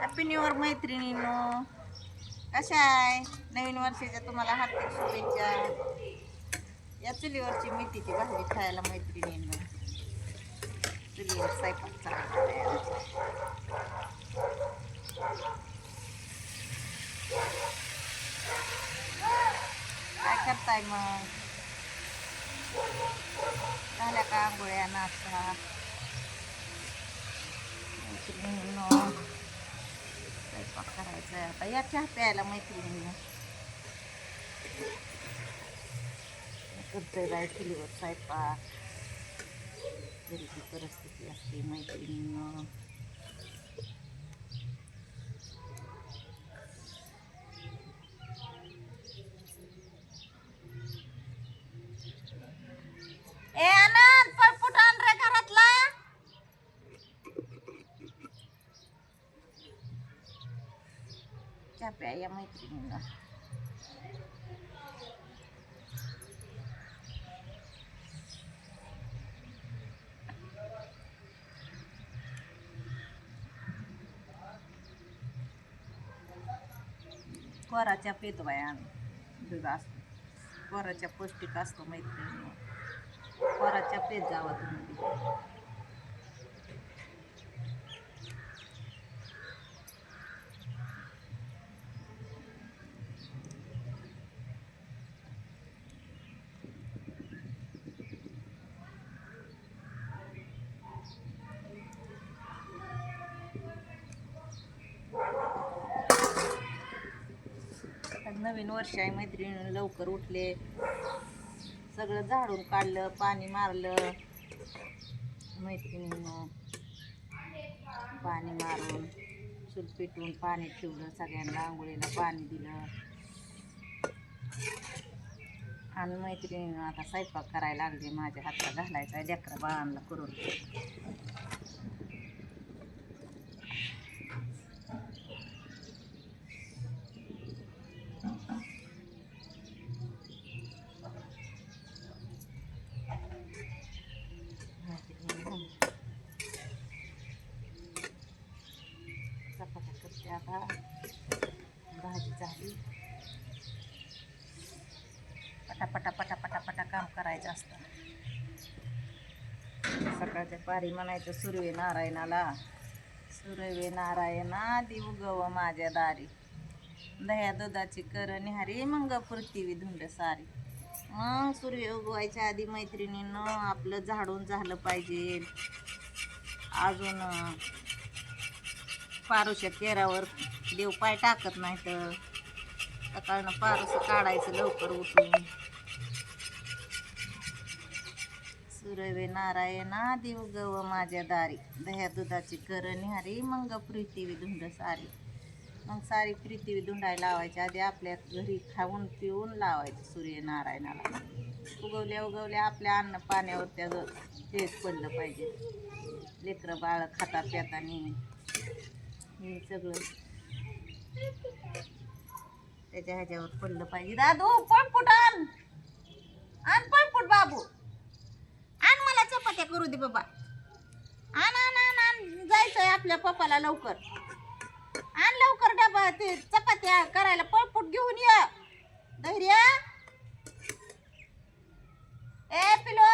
Happy new year मैत्रिणींनो. कशा आहे? नवीन वर्षाच्या तुम्हाला हार्दिक शुभेच्छा. या चुलीवरची मेथीची भाजी खायला मैत्रिणींनो. चुलीवर स्वयंपाक चालू काय करताय मग? झाल्या का आंघोळ्या नाश्ता? मैत्रिणींनो. स्वयंपाक करायचा आहे आता या चहा प्यायला मैत्रिणींनो करतोय बाय चुलीवर स्वयंपाक गरीबी परिस्थिती असते मैत्रिणींनो चहा प्या या मैत्रिणींना कोराच्या पेत बाया दूध असतो कोराच्या पौष्टिक असतो मैत्रिणी कोराच्या पेत जावा तुम्ही नवीन वर्ष आहे मैत्रिणी लवकर उठले. सगळं झाडून काढलं पाणी मारलं. मैत्रिणीनं पाणी मारून चूल पेटवून पाणी ठेवलं सगळ्यांना आंघोळीला पाणी दिलं. आणि मैत्रिणीनं आता स्वयंपाक करायला लागले माझ्या हातला घालायचा लेकरा बाळांना करून मैत्रिणीनं चपात्या करते आता भाजी झाली पटापटा पटापटा पटा काम करायचं असतं सकाळच्या पारी म्हणायचं सूर्य नारायणाला. सुरवे नारायणा देऊ गव माझ्या दारी. दह्या दुधाची कर निहारी मंग पृथ्वी धुंड सारी. मग सूर्य उगवायच्या आधी मैत्रिणीनं आपलं झाडून झालं पाहिजे. अजून पारुशा केरावर देव पाय टाकत नाही तर सकाळनं पारुसं काढायचं लवकर उठून. सुरवे नारायणा देव गव माझ्या दारी. दह्या दुधाची कर निहारी मग पृथ्वी धुंड सारी. मग सारी पृथ्वी धुंडायला लावायची. आधी आपल्या घरी खाऊन पिऊन लावायची सूर्यनारायणाला. उगवल्या उगवल्या आपल्या अन्न पाण्यावर त्याचं तेच पडलं पाहिजे. लेकरं बाळ खाता प्यातानी हे सगळं त्याच्या ह्याच्यावर पडलं पाहिजे. दादू पळपुट आण. आण बाबू. करू दे बाबा. आण आण आण आण. जायचंय आपल्या पप्पाला लवकर. आण लवकर डबा ते चपात्या करायला पळपुट घेऊन ये. धैर्य. ए पिलो.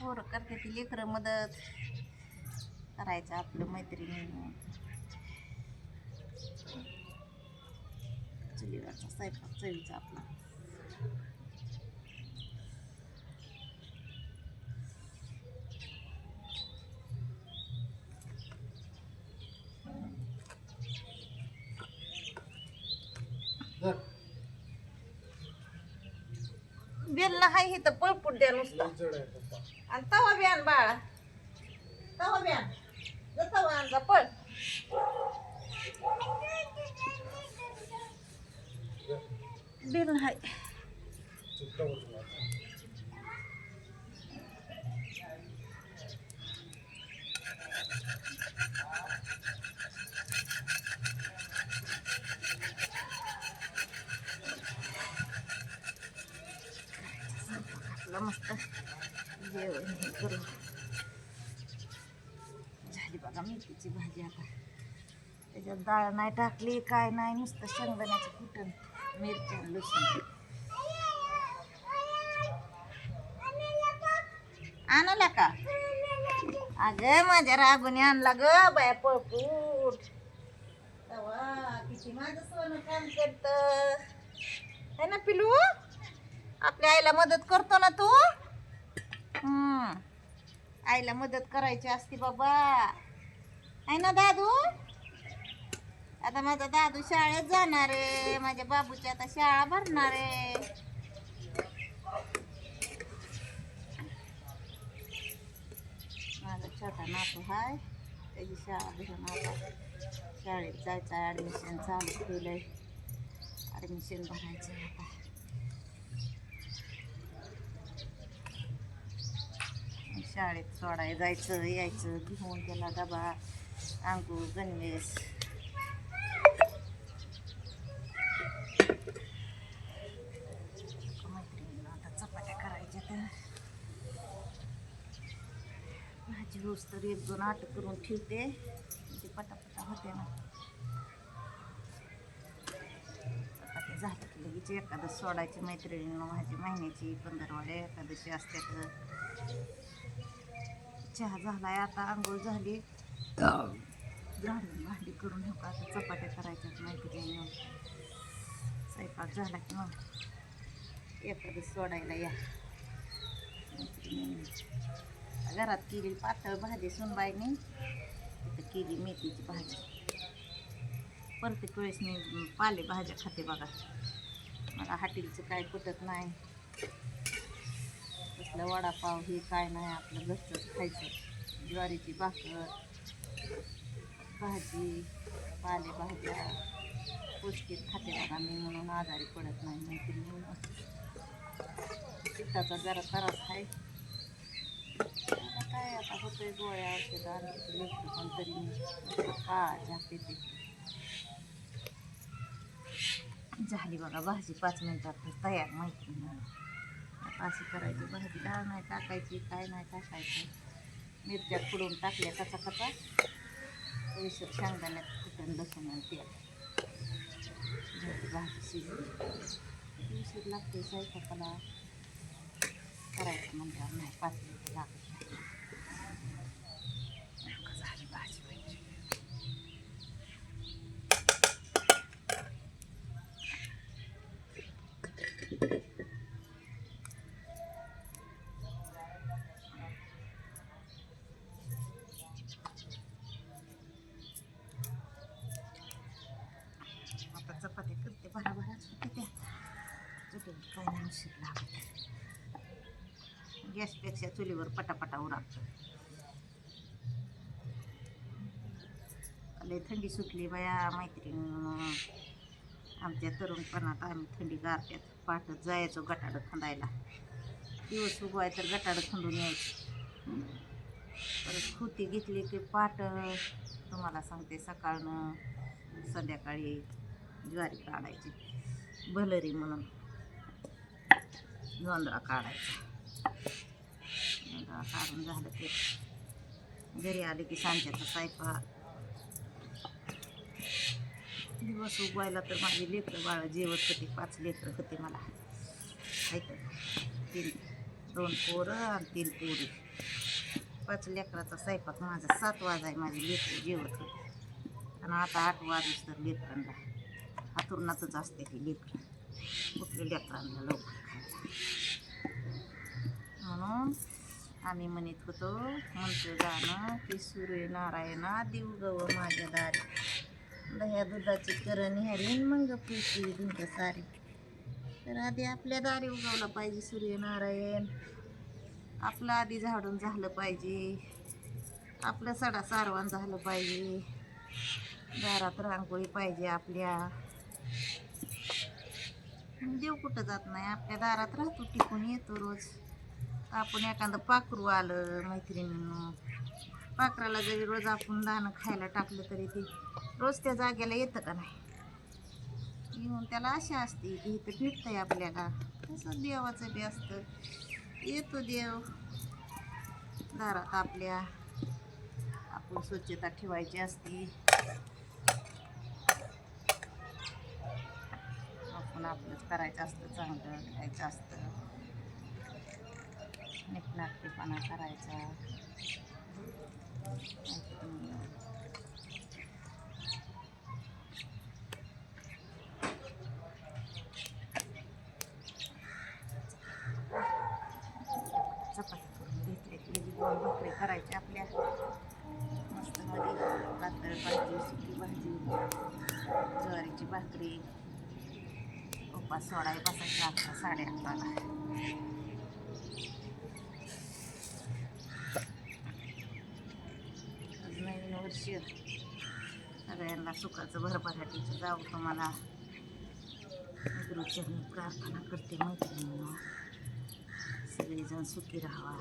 पोरं करते ती लेकरं मदत. करायचं आपलं मैत्रिणी चुलीवरचा स्वयंपाक चवीचा आपला बेलला हाय हे तर पळपूट द्या नुसतं आणि तवा बियान बाळा तवा बियान जा तवा पळ बेल हाय आपलं मस्त जेवण हे करून झाली बघा मेथीची भाजी आता त्याच्यात डाळ नाही टाकली काय नाही नुसतं शेंगदाण्याचं कुटण मिरच्या. लसूण आणला का? अगं माझ्या रागुनी आणला ग बाया पळपूट. तवा किती माझं सोनं काम करत. है ना पिलू? आपल्या आईला मदत करतो ना तू? हम्म. आईला मदत करायची असते बाबा. आहे ना दादू? आता माझा दादू शाळेत जाणार आहे. माझ्या बाबूची आता शाळा भरणार आहे. माझा छोटा नातू हाय. त्याची शाळा भरून आता शाळेत जायचं आहे. ॲडमिशन चालू केलंय. ॲडमिशन भरायचं आहे आता. शाळेत सोडायला जायचं यायचं घेऊन त्याला डबा अंगू गणवेश मैत्रिणीला आता चपात्या करायच्या तर भाजी तर एक दोन आट करून ठेवते. म्हणजे पटापटा होते ना. चपात्या झाल्या की लगेच एकादश सोडायची मैत्रिणीनं माझी महिन्याची पंधरवाड्या एकादशी तर. चहा झालाय आता आंघोळ झाली. ग्रामीण भांडी करून हो का? आता चपात्या करायच्यात मैत्रिणी स्वयंपाक झाला की मग एखादं सोडायला या. मैत्रिणींनी. घरात केली पातळ भाजी सुनबाईने तिथं केली मेथीची भाजी. प्रत्येक वेळेस मी पाले भाज्या खाते बघा. मला हाटीलचं काय पटत नाही. कसलं वडापाव हे काय नाही आपलं घरचंच खायचं. ज्वारीची भाकर भाजी पालेभाज्या पौष्टिक खाते बघा मी म्हणून आजारी पडत नाही मैत्रिणी पित्ताचा जरा त्रास आहे. काय आता होतोय गोळ्या औषधं आणि पण तरी मी काळाच्या पिते झाली बघा भाजी पाच मिनिटात तयार माहिती नाही आता अशी करायची भाजी डाळ नाही टाकायची काय नाही टाकायचं. मिरच्या फुडून टाकल्या कचा कचा थोडीसं शेंगदाण्यात कुठून लसूण आणि तेल. झाली भाजी शिजली. उशीर लागते स्वयंपाकाला करायचं म्हणल्यावर नाही पाच मिनिटं लागत नाही झाली भाजी पाहिजे आता चपाती करते भराभराच होते त्या. चुलीवर काय नाही उशीर लागत गॅसपेक्षा चुलीवर पटापटा उरागतं लय थंडी सुटली बाया मैत्रीण. आमच्या तरुणपणात आम्ही थंडी गारत्यात पाठच जायचो गटाडं खंदायला दिवस उगवाय तर गटाडं खंदून यायचं. परत खुती घेतली की पाट तुम्हाला सांगते सकाळनं संध्याकाळी ज्वारी काढायची. भलरी म्हणून. जोंधळा काढायचा. काढून झालं ते. घरी आले की सांच्याचा स्वयंपाक दिवस उगवायला तर माझी लेकरं बाळ जेवत होते पाच लेकरं होते मला. ऐकत तीन दोन पोरं आणि तीन पोरी. पाच लेकराचा स्वयंपाक माझा सात वाजाय माझी लेकरं जेवत होते. आणि आता आठ वाजूस तर लेकरांना. हातुरणातच असते ती लेकरं. कुठल्या लेकरांना लवकर खायला म्हणून आम्ही म्हणत होतो म्हणतो गाणं की सूर्यनारायणा देव गव माझ्या दारी. दह्या दुधाची करण ह्यारी मग पिशी दूध सारी. तर आधी आपल्या दारी उगवला पाहिजे सूर्यनारायण आपलं आधी झाडून झालं पाहिजे. आपलं सडा सारवण झालं पाहिजे. दारात रांगोळी पाहिजे आपल्या. देव कुठं जात नाही आपल्या दारात राहतो टिकून येतो रोज. आपण एखादं पाखरू आलं मैत्रिणीनं. पाखराला जरी रोज आपण दाणं खायला टाकलं तरी ते रोज त्या जागेला येतं का नाही? येऊन त्याला आशा असते की इथं भेटतंय आपल्याला. तसं देवाचं बी असतं. येतो देव. दारात आपल्या आपण स्वच्छता ठेवायची असते. आपण आपलंच करायचं असतं चांगलं खायचं असतं. नीटनाटकेपणा करायचा चपाती करून घेतली की दोन भाकरी करायच्या आपल्या मस्त मध्ये पातळ भाजी सुकी भाजी ज्वारीची भाकरी उपास सोडाय बसायचा अकरा साडे अकराला नवीन वर्ष सगळ्यांना सुखाचं भरभराटीचं जाऊ तुम्हाला गुरुचरणी प्रार्थना करते मैत्रिणींना सगळेजण सुखी राहावा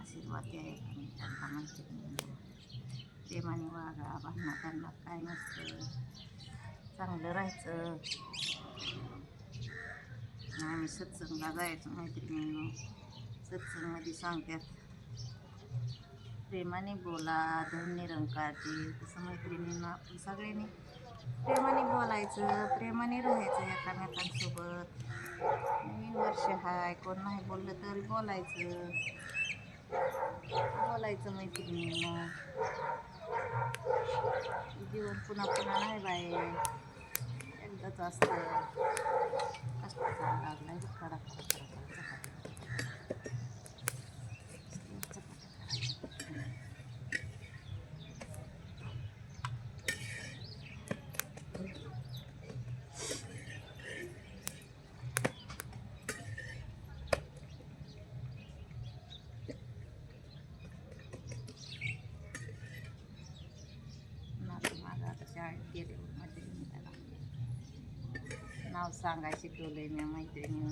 आशीर्वाद द्या एकमेकांना मैत्रिणींना प्रेमाने वागा भांडणात काय नसतं चांगलं राहायचं आम्ही सत्संगला जायचो मैत्रिणींनो सत्संगमध्ये सांगतात प्रेमाने बोला धन निरंकारची तसं मैत्रिणींना आपण सगळ्यांनी प्रेमाने बोलायचं प्रेमाने राहायचं एकामेकांसोबत. नवीन वर्ष हाय कोण नाही बोललं तरी बोलायचं. बोलायचं मैत्रिणींना. जीवन पुन्हा पुन्हा नाही बाई. एकदाच असतं. कष्ट लागलाय खडा नातू माझा आता शाळेत गेले मैत्रिणी त्याला नाव सांगाय शिकवलंय मी मैत्रिणी